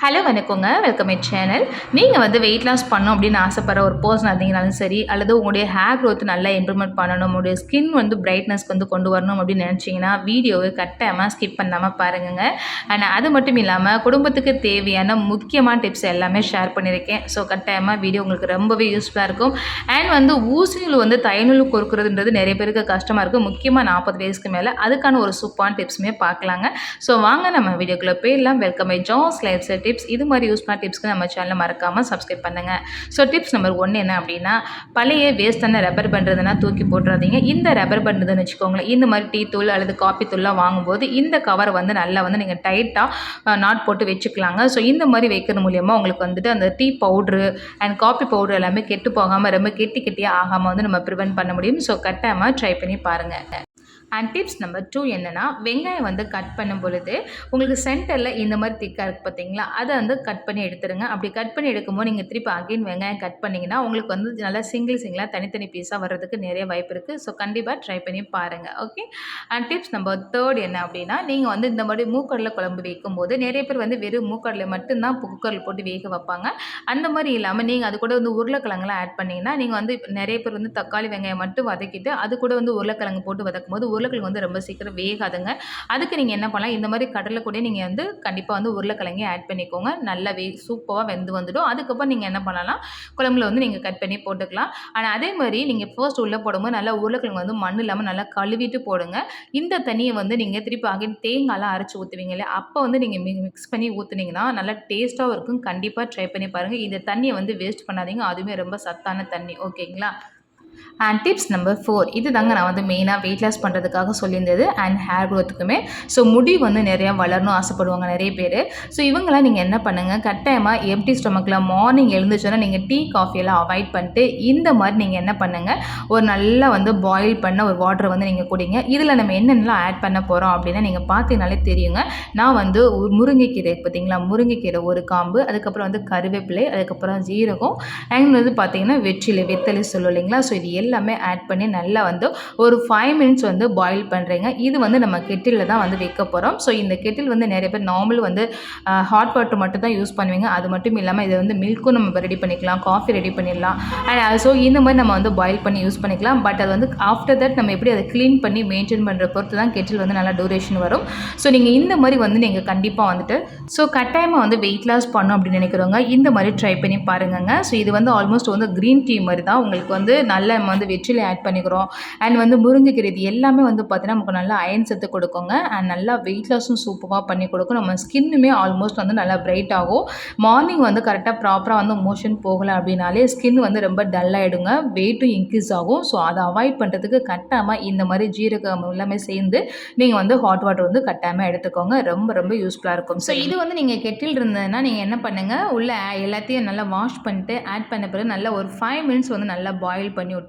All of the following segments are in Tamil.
ஹலோ வணக்கங்க. வெல்கம் மை சேனல் நீங்கள் வந்து வெயிட் லாஸ் பண்ணணும் அப்படின்னு ஆசைப்படுற ஒரு பர்சன் இருந்தீங்கனாலும் சரி அல்லது உங்களுடைய ஹேர் க்ரோத் நல்லா இம்ப்ரூவ்மெண்ட் பண்ணணும் உங்களுடைய ஸ்கின் வந்து பிரைட்னஸ் வந்து கொண்டு வரணும் அப்படின்னு நினச்சிங்கன்னா வீடியோவை கட்டாயமாக ஸ்கிப் பண்ணாமல் பாருங்கங்க. அண்ட் அது மட்டும் இல்லாமல் குடும்பத்துக்கு தேவையான முக்கியமான டிப்ஸ் எல்லாமே ஷேர் பண்ணியிருக்கேன். ஸோ கட்டாயமாக வீடியோ உங்களுக்கு ரொம்பவே யூஸ்ஃபுல்லாக இருக்கும். அண்ட் வந்து ஊசியில் வந்து தைநூல் கொடுக்குறதுன்றது நிறைய பேருக்கு கஷ்டமாக இருக்கும் முக்கியமாக நாற்பது வயசுக்கு மேலே அதுக்கான ஒரு சூப்பான டிப்ஸுமே பார்க்கலாங்க. ஸோ வாங்க நம்ம வீடியோக்குள்ளே போயிடலாம். Welcome I Jas lifestyle tips இது மாதிரி யூஸ்ஃபுல்லான டிப்ஸ்க்கு நம்ம சேனலை மறக்காமல் சப்ஸ்கிரைப் பண்ணுங்கள் ஸோ டிப்ஸ் நம்பர் ஒன்று என்ன அப்படின்னா பழைய வேஸ்டான ரப்பர் பண்ணுறதுனா தூக்கி போட்டுறாதீங்க. இந்த ரப்பர் பண்ணுறதுன்னு வச்சுக்கோங்களேன் இந்த மாதிரி டீ தூள் அல்லது காப்பி தூள்லாம் வாங்கும்போது இந்த கவரை வந்து நல்லா வந்து நீங்கள் டைட்டாக நாட் போட்டு வச்சுக்கலாங்க. ஸோ இந்த மாதிரி வைக்கிறது மூலியமாக உங்களுக்கு வந்துட்டு அந்த tea powder and coffee powder எல்லாமே கெட்டு போகாமல் ரொம்ப கெட்டி கெட்டியாக ஆகாமல் வந்து நம்ம ப்ரிவென்ட் பண்ண முடியும். ஸோ கட்டாயமாக ட்ரை பண்ணி பாருங்கள் அண்ட் டிப்ஸ் நம்பர் டூ என்னென்னா வெங்காயம் வந்து கட் பண்ணும் பொழுது உங்களுக்கு சென்டரில் இந்த மாதிரி திக்காக இருக்குது பார்த்தீங்களா? அதை வந்து கட் பண்ணி எடுத்துருங்க. அப்படி கட் பண்ணி எடுக்கும்போது நீங்கள் திருப்பி அகைன் வெங்காயம் கட் பண்ணிங்கன்னா உங்களுக்கு வந்து நல்லா சிங்கிள் சிங்கிளாக தனித்தனி பீஸாக வர்றதுக்கு நிறைய வாய்ப்பு இருக்குது ஸோ கண்டிப்பாக ட்ரை பண்ணி பாருங்கள் okay and tips number third என்ன அப்படின்னா நீங்கள் வந்து இந்த மாதிரி மூக்கடலை குழம்பு வைக்கும்போது நிறைய பேர் வந்து வெறும் மூக்கடலை மட்டும்தான் குக்கரில் போட்டு வேக வைப்பாங்க. அந்த மாதிரி இல்லாமல் நீங்கள் அது கூட வந்து உருளைக்கிழங்குலாம் ஆட் பண்ணிங்கன்னா நீங்கள் வந்து நிறைய பேர் வந்து தக்காளி வெங்காயம் மட்டும் வதக்கிட்டு அது கூட வந்து உருளைக்கிழங்கு போட்டு வதக்கும் போது உருளைக்கிழங்கு வந்து ரொம்ப சீக்கிரம் வேகாதுங்க. அதுக்கு நீங்கள் என்ன பண்ணலாம்? இந்த மாதிரி கடலை கூட நீங்கள் வந்து கண்டிப்பாக வந்து உருளைக்கிழங்கு ஆட் பண்ணிக்கோங்க. நல்லா வே சூப்பராக வெந்து வந்துடும். அதுக்கப்புறம் நீங்கள் என்ன பண்ணலாம்? குழம்புல வந்து நீங்கள் கட் பண்ணி போட்டுக்கலாம். ஆனால் அதே மாதிரி நீங்கள் ஃபர்ஸ்ட் உள்ளே போடும்போது நல்லா உருளைக்கிழங்கு வந்து மண் இல்லாமல் நல்லா கழுவிட்டு போடுங்க. இந்த தண்ணியை வந்து நீங்கள் திருப்பி ஆகி தேங்காய்லாம் அரைச்சி ஊற்றுவீங்க இல்லையா? அப்போ வந்து நீங்கள் மிக்ஸ் பண்ணி ஊற்றுனீங்கன்னா நல்லா டேஸ்ட்டாகவும் இருக்கும். கண்டிப்பாக ட்ரை பண்ணி பாருங்கள் இந்த தண்ணியை வந்து வேஸ்ட் பண்ணாதீங்க. அதுவுமே ரொம்ப சத்தான தண்ணி. ஓகேங்களா? அண்ட் டிப்ஸ் நம்பர் ஃபோர் இது தாங்க நான் வந்து மெயினாக வெயிட் லாஸ் பண்ணுறதுக்காக சொல்லியிருந்தது அண்ட் ஹேர் க்ரோத்துக்குமே ஸோ முடி வந்து நிறையா வளரணும் ஆசைப்படுவாங்க நிறைய பேர். ஸோ இவங்களாம் நீங்கள் என்ன பண்ணுங்கள் கட்டாயமாக எம்டி ஸ்டொமக்கில் மார்னிங் எழுந்துச்சோன்னா நீங்கள் டீ காஃபியெல்லாம் அவாய்ட் பண்ணிட்டு இந்த மாதிரி நீங்கள் என்ன பண்ணுங்கள் ஒரு நல்லா வந்து பாயில் பண்ண ஒரு வாட்டரை வந்து நீங்கள் குடிங்க. இதில் நம்ம என்னென்னலாம் ஆட் பண்ண போகிறோம் அப்படின்னா நீங்கள் பார்த்தீங்கனாலே தெரியுங்க. நான் வந்து ஒரு முருங்கைக்கீரை பார்த்தீங்களா? முருங்கைக்கீரை ஒரு காம்பு அதுக்கப்புறம் வந்து கருவேப்பிலை அதுக்கப்புறம் ஜீரகம் அண்ட் வந்து பார்த்தீங்கன்னா வெற்றிலை வெத்தலை சொல்லும் இல்லைங்களா? ஸோ இது எல்லாமே ஆட் பண்ணி நல்லா வந்து ஒரு ஃபைவ் மினிட்ஸ் வந்து பாயில் பண்ணுறீங்க இது வந்து நம்ம கெட்டிலில் தான் வந்து வைக்க போகிறோம் ஸோ இந்த கெட்டில் வந்து நிறைய பேர் நார்மல் வந்து ஹாட் வாட்டர் மட்டும் தான் யூஸ் பண்ணுவீங்க. அது மட்டும் இல்லாமல் இதை வந்து மில்க்கும் நம்ம ரெடி பண்ணிக்கலாம். காஃபி ரெடி பண்ணிடலாம். அண்ட் ஸோ இந்த மாதிரி நம்ம வந்து பாயில் பண்ணி யூஸ் பண்ணிக்கலாம். பட் அது வந்து ஆஃப்டர் தட் நம்ம எப்படி அதை க்ளீன் பண்ணி மெயின்டைன் பண்ணுற பொறுத்து தான் கெட்டில் வந்து நல்லா டூரேஷன் வரும். ஸோ நீங்கள் இந்த மாதிரி வந்து நீங்கள் கண்டிப்பாக வந்துட்டு ஸோ கட்டாயமாக வந்து வெயிட் லாஸ் பண்ணும் அப்படின்னு நினைக்கிறவங்க இந்த மாதிரி ட்ரை பண்ணி பாருங்கங்க. ஸோ இது வந்து ஆல்மோஸ்ட் வந்து க்ரீன் டீ மாதிரி தான். உங்களுக்கு வந்து நல்ல நம்ம வந்து வெற்றிலை ஆட் பண்ணிக்கிறோம். அண்ட் வந்து முருங்கைக்கீரை இது எல்லாமே வந்து பார்த்தீங்கன்னா நமக்கு நல்லா அயன் சத்து கொடுக்குங்க. அண்ட் நல்லா வெயிட் லாஸும் சூப்பராக பண்ணி கொடுக்கும். நம்ம ஸ்கின்னுமே ஆல்மோஸ்ட் வந்து நல்லா பிரைட் ஆகும். மார்னிங் வந்து கரெக்டாக ப்ராப்பராக வந்து மோஷன் போகலை அப்படின்னாலே ஸ்கின் வந்து ரொம்ப டல் ஆகிடுங்க வெயிட்டும் இன்க்ரீஸ் ஆகும். ஸோ அதை அவாய்ட் பண்ணுறதுக்கு கட்டாமல் இந்த மாதிரி ஜீரகம் எல்லாமே சேர்ந்து நீங்கள் வந்து ஹாட் வாட்டர் வந்து கட்டாமல் எடுத்துக்கோங்க. ரொம்ப ரொம்ப யூஸ்ஃபுல்லாக இருக்கும். ஸோ இது வந்து நீங்கள் கெட்டில் இருந்ததுன்னா நீங்கள் என்ன பண்ணுங்கள் உள்ள எல்லாத்தையும் நல்லா வாஷ் பண்ணிட்டு ஆட் பண்ண பிறகு நல்லா ஒரு ஃபைவ் மினிட்ஸ் வந்து நல்லா பாயில் பண்ணி விட்டு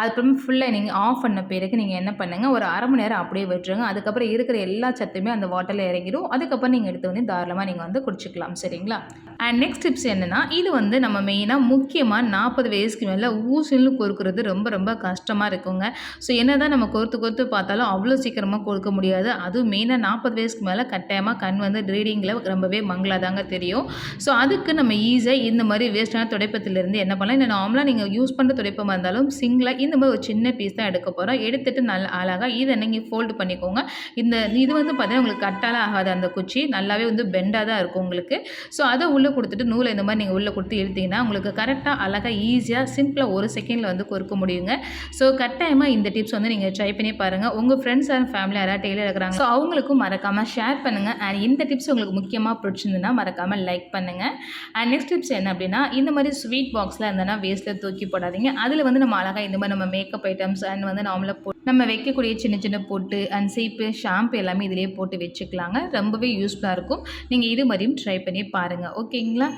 அதுக்கப்புறம் ஃபுல்லாக நீங்கள் ஆஃப் பண்ண பிறகு நீங்கள் என்ன பண்ணுங்கள் ஒரு அரை மணி நேரம் அப்படியே விட்டுருங்க. அதுக்கப்புறம் இருக்கிற எல்லா சத்துமே அந்த வாட்டரில் இறங்கிடும் அதுக்கப்புறம் நீங்கள் எடுத்து வந்து தாராளமாக நீங்கள் வந்து குடிச்சிக்கலாம் சரிங்களா? அண்ட் நெக்ஸ்ட் டிப்ஸ் என்னென்னா இது வந்து நம்ம மெயினாக முக்கியமாக நாற்பது வயசுக்கு மேலே ஊசின்னு கொடுக்குறது ரொம்ப ரொம்ப கஷ்டமாக இருக்குங்க. ஸோ என்ன தான் நம்ம கொறுத்து கொறுத்து பார்த்தாலும் அவ்வளோ சீக்கிரமாக கொடுக்க முடியாது. அதுவும் மெயினாக நாற்பது வயசுக்கு மேலே கட்டாயமாக கண் வந்து ரீடிங்கில் ரொம்பவே மங்களாதாங்க தெரியும். ஸோ அதுக்கு நம்ம ஈஸியாக இந்த மாதிரி வேஸ்ட்டான துடைப்பத்திலேருந்து என்ன பண்ணலாம்? இல்லை நார்மலாக நீங்கள் யூஸ் பண்ணுற துடைப்பமாக இருந்தாலும் சிங்கிளாக இந்த மாதிரி ஒரு சின்ன பீஸ் தான் எடுக்க போகிறோம் எடுத்துட்டு நல்ல அழகாக இதை நீங்கள் ஃபோல்டு பண்ணிக்கோங்க. இந்த இது வந்து பார்த்தீங்கன்னா உங்களுக்கு கட்டால ஆகாது அந்த குச்சி நல்லாவே வந்து பெண்டாக தான் இருக்கும் உங்களுக்கு. ஸோ அதை உள்ளே கொடுத்துட்டு நூலை இந்த மாதிரி நீங்கள் உள்ளே கொடுத்து இழுத்தீங்கன்னா உங்களுக்கு கரெக்டாக அழகாக ஈஸியாக சிம்பிளாக ஒரு செகண்டில் வந்து கொடுக்க முடியுங்க. ஸோ கட்டாயமாக இந்த டிப்ஸ் வந்து நீங்கள் ட்ரை பண்ணி பாருங்கள் உங்கள் ஃப்ரெண்ட்ஸ் அண்ட் ஃபேமிலி யாராவது டெய்லர் இருக்கிறாங்க ஸோ அவங்களுக்கும் மறக்காமல் ஷேர் பண்ணுங்கள் அண்ட் இந்த டிப்ஸ் உங்களுக்கு முக்கியமாக பிடிச்சிருந்துன்னா மறக்காமல் லைக் பண்ணுங்கள் அண்ட் நெக்ஸ்ட் டிப்ஸ் என்ன அப்படின்னா இந்த மாதிரி ஸ்வீட் பாக்ஸில் இருந்தனா வேஸ்ட்டில் தூக்கி போடாதீங்க. அதில் வந்து நம்ம அழகாக இந்த மாதிரி நம்ம மேக்கப் ஐட்டம்ஸ் அண்ட் வந்து நார்மலாக போ நம்ம வைக்கக்கூடிய சின்ன சின்ன பொட்டு அண்ட் சீப்பு ஷாம்பு எல்லாமே இதிலே போட்டு வச்சுக்கலாங்க. ரொம்பவே யூஸ்ஃபுல்லாக இருக்கும். நீங்கள் இது மாதிரியும் ட்ரை பண்ணி பாருங்கள் ஓகேங்களா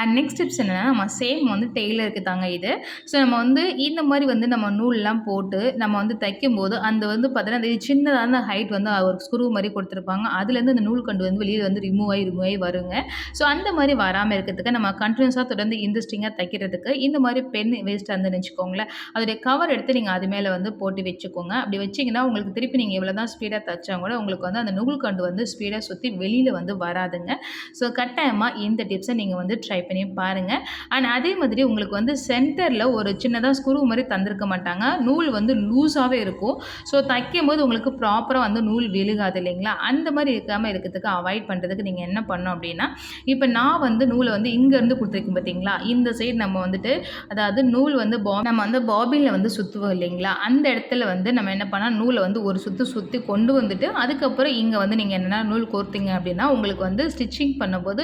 அண்ட் நெக்ஸ்ட் டிப்ஸ் என்னென்னா நம்ம சேம் வந்து டெய்லருக்கு தாங்க இது. ஸோ நம்ம வந்து இந்த மாதிரி வந்து நம்ம நூல்லாம் போட்டு நம்ம வந்து தைக்கும்போது அந்த வந்து பார்த்தீங்கன்னா அந்த சின்னதான ஹைட் வந்து ஒரு ஸ்க்ரூ மாதிரி கொடுத்துருப்பாங்க. அதுலேருந்து அந்த நூல் கண்டு வந்து வெளியில் வந்து ரிமூவ் ஆகி ரிமூவ் ஆகி வருங்க. ஸோ அந்த மாதிரி வராமல் இருக்கிறதுக்கு நம்ம கண்டினியூஸாக தொடர்ந்து இன்ட்ரெஸ்டிங்காக தைக்கிறதுக்கு இந்த மாதிரி பென் வேஸ்ட்டாக இருந்து நினச்சிக்கோங்களேன் அதோடைய கவர் எடுத்து நீங்கள் அது மேலே வந்து போட்டு வச்சுக்கோங்க. வச்சுக்கோங்க அப்படி வச்சிங்கன்னா உங்களுக்கு திருப்பி நீங்கள் எவ்வளோ தான் ஸ்பீடாக தைச்சா கூட உங்களுக்கு வந்து அந்த நூல் கண்டு வந்து ஸ்பீடாக சுற்றி வெளியில் வந்து வராதுங்க. ஸோ கட்டாயமாக இந்த டிப்ஸை நீங்கள் வந்து ட்ரை பண்ணி பாருங்கள் அண்ட் அதே மாதிரி உங்களுக்கு வந்து சென்டரில் ஒரு சின்னதாக ஸ்க்ரூ மாதிரி தந்திருக்க மாட்டாங்க. நூல் வந்து லூஸாகவே இருக்கும். ஸோ தைக்கும் போது உங்களுக்கு ப்ராப்பராக வந்து நூல் விழுகாது இல்லைங்களா? அந்த மாதிரி இருக்காமல் இருக்கிறதுக்கு அவாய்ட் பண்ணுறதுக்கு நீங்கள் என்ன பண்ணணும் அப்படின்னா இப்போ நான் வந்து நூலை வந்து இங்கேருந்து கொடுத்துருக்கேன் பார்த்தீங்களா? இந்த சைடு நம்ம வந்துட்டு அதாவது நூல் வந்து பா நம்ம வந்து பாபினில் வந்து சுற்றுவோம் இல்லைங்களா? அந்த இடத்துல வந்து நம்ம என்ன பண்ணால் நூலை வந்து ஒரு சுற்று சுற்றி கொண்டு வந்துட்டு அதுக்கப்புறம் இங்கே வந்து நீங்கள் என்னென்னா நூல் கோர்த்தீங்க அப்படின்னா உங்களுக்கு வந்து ஸ்டிச்சிங் பண்ணும்போது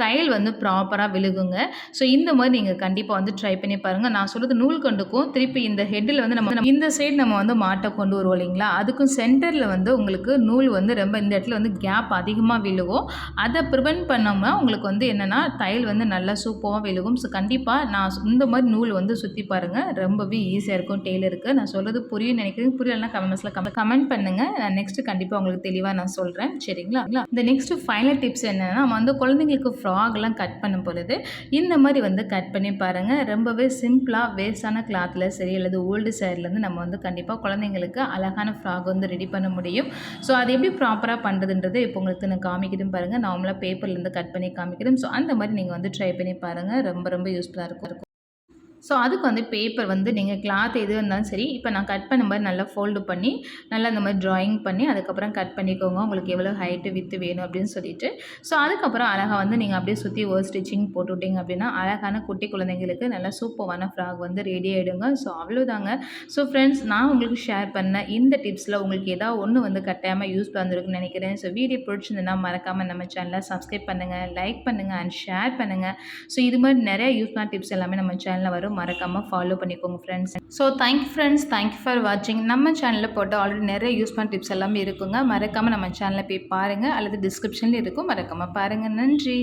தையல் வந்து ப்ராப்பராக விழுகுங்க. ஸோ இந்த மாதிரி நீங்கள் கண்டிப்பாக வந்து ட்ரை பண்ணி பாருங்கள் நான் சொல்கிறது நூல் கண்டுக்கும் திருப்பி இந்த ஹெட்டில் வந்து நம்ம இந்த சைடு நம்ம வந்து மாட்டை கொண்டு வருவோம் இல்லைங்களா? அதுக்கும் சென்டரில் வந்து உங்களுக்கு நூல் வந்து ரொம்ப இந்த இடத்துல வந்து கேப் அதிகமாக விழுகும். அதை ப்ரிவென்ட் பண்ணாமல் உங்களுக்கு வந்து என்னென்னா தையல் வந்து நல்லா சூப்பராக விழுகும். ஸோ கண்டிப்பாக நான் இந்த மாதிரி நூல் வந்து சுற்றி பாருங்கள் ரொம்பவே ஈஸியாக இருக்கும் டெய்லருக்கு. நான் சொல்கிறது புரியும் நினைக்கிறேன். புரியலன்னா கமெண்ட்ஸில் கமெண்ட் கமெண்ட் பண்ணுங்கள் நான் நெக்ஸ்ட்டு கண்டிப்பாக உங்களுக்கு தெளிவாக நான் சொல்கிறேன் சரிங்களா? இந்த நெக்ஸ்ட்டு ஃபைனல் டிப்ஸ் என்னென்னா நம்ம வந்து குழந்தைங்களுக்கு ஃப்ராக்லாம் கட் பண்ணும் இருந்தது. இந்த மாதிரி வந்து கட் பண்ணி பாருங்கள் ரொம்பவே சிம்பிளாக வேஸ்டான கிளாத்தில் சரி அல்லது ஓல்டு சேரிலேருந்து நம்ம வந்து கண்டிப்பாக குழந்தைங்களுக்கு அழகான ஃப்ராக் வந்து ரெடி பண்ண முடியும். ஸோ அது எப்படி ப்ராப்பராக பண்ணுறதுன்றது இப்போ உங்களுக்கு நான் காமிக்கிறேன் பாருங்கள் நார்மலாக பேப்பர்லேருந்து கட் பண்ணி காமிக்கிறேன். ஸோ அந்த மாதிரி நீங்கள் வந்து ட்ரை பண்ணி பாருங்கள் ரொம்ப ரொம்ப யூஸ்ஃபுல்லாக இருக்கும். ஸோ அதுக்கு வந்து பேப்பர் வந்து நீங்கள் கிளாத் எது இருந்தாலும் சரி இப்போ நான் கட் பண்ண மாதிரி நல்லா ஃபோல்டு பண்ணி நல்லா இந்த மாதிரி ட்ராயிங் பண்ணி அதுக்கப்புறம் கட் பண்ணிக்கோங்க. உங்களுக்கு எவ்வளோ ஹைட்டு வித்து வேணும் அப்படின்னு சொல்லிட்டு. ஸோ அதுக்கப்புறம் அழகாக வந்து நீங்கள் அப்படியே சுற்றி ஒரு ஸ்டிச்சிங் போட்டுவிட்டீங்க அப்படின்னா அழகான குட்டி குழந்தைங்களுக்கு நல்லா சூப்பரான ஃப்ராக் வந்து ரெடி ஆகிடுங்க ஸோ அவ்வளோதாங்க ஸோ ஃப்ரெண்ட்ஸ் நான் உங்களுக்கு ஷேர் பண்ண இந்த டிப்ஸில் உங்களுக்கு ஏதாவது ஒன்று வந்து கட்டாயமாக யூஸ் பண்ணிருக்குன்னு நினைக்கிறேன். ஸோ வீடியோ பிடிச்சிருந்ததுன்னா மறக்காமல் நம்ம சேனலை சப்ஸ்கிரைப் பண்ணுங்கள் லைக் பண்ணுங்கள் அண்ட் ஷேர் பண்ணுங்கள் ஸோ இது மாதிரி நிறைய யூஸ்ஃபுல்லான டிப்ஸ் எல்லாமே நம்ம சேனலில் வரும். மறக்காமல் ஃபாலோ பண்ணிக்கோங்க friends so thank you friends thank you for வாட்சிங் நம்ம சேனலில் போட்டு ஆல்ரெடி நிறைய யூஸ் பண்ண டிப்ஸ் எல்லாமே இருக்குங்க. மறக்காமல் நம்ம சேனலில் போய் பாருங்கள் அல்லது டிஸ்கிரிப்ஷனில் இருக்கும். மறக்காமல் பாருங்கள் நன்றி.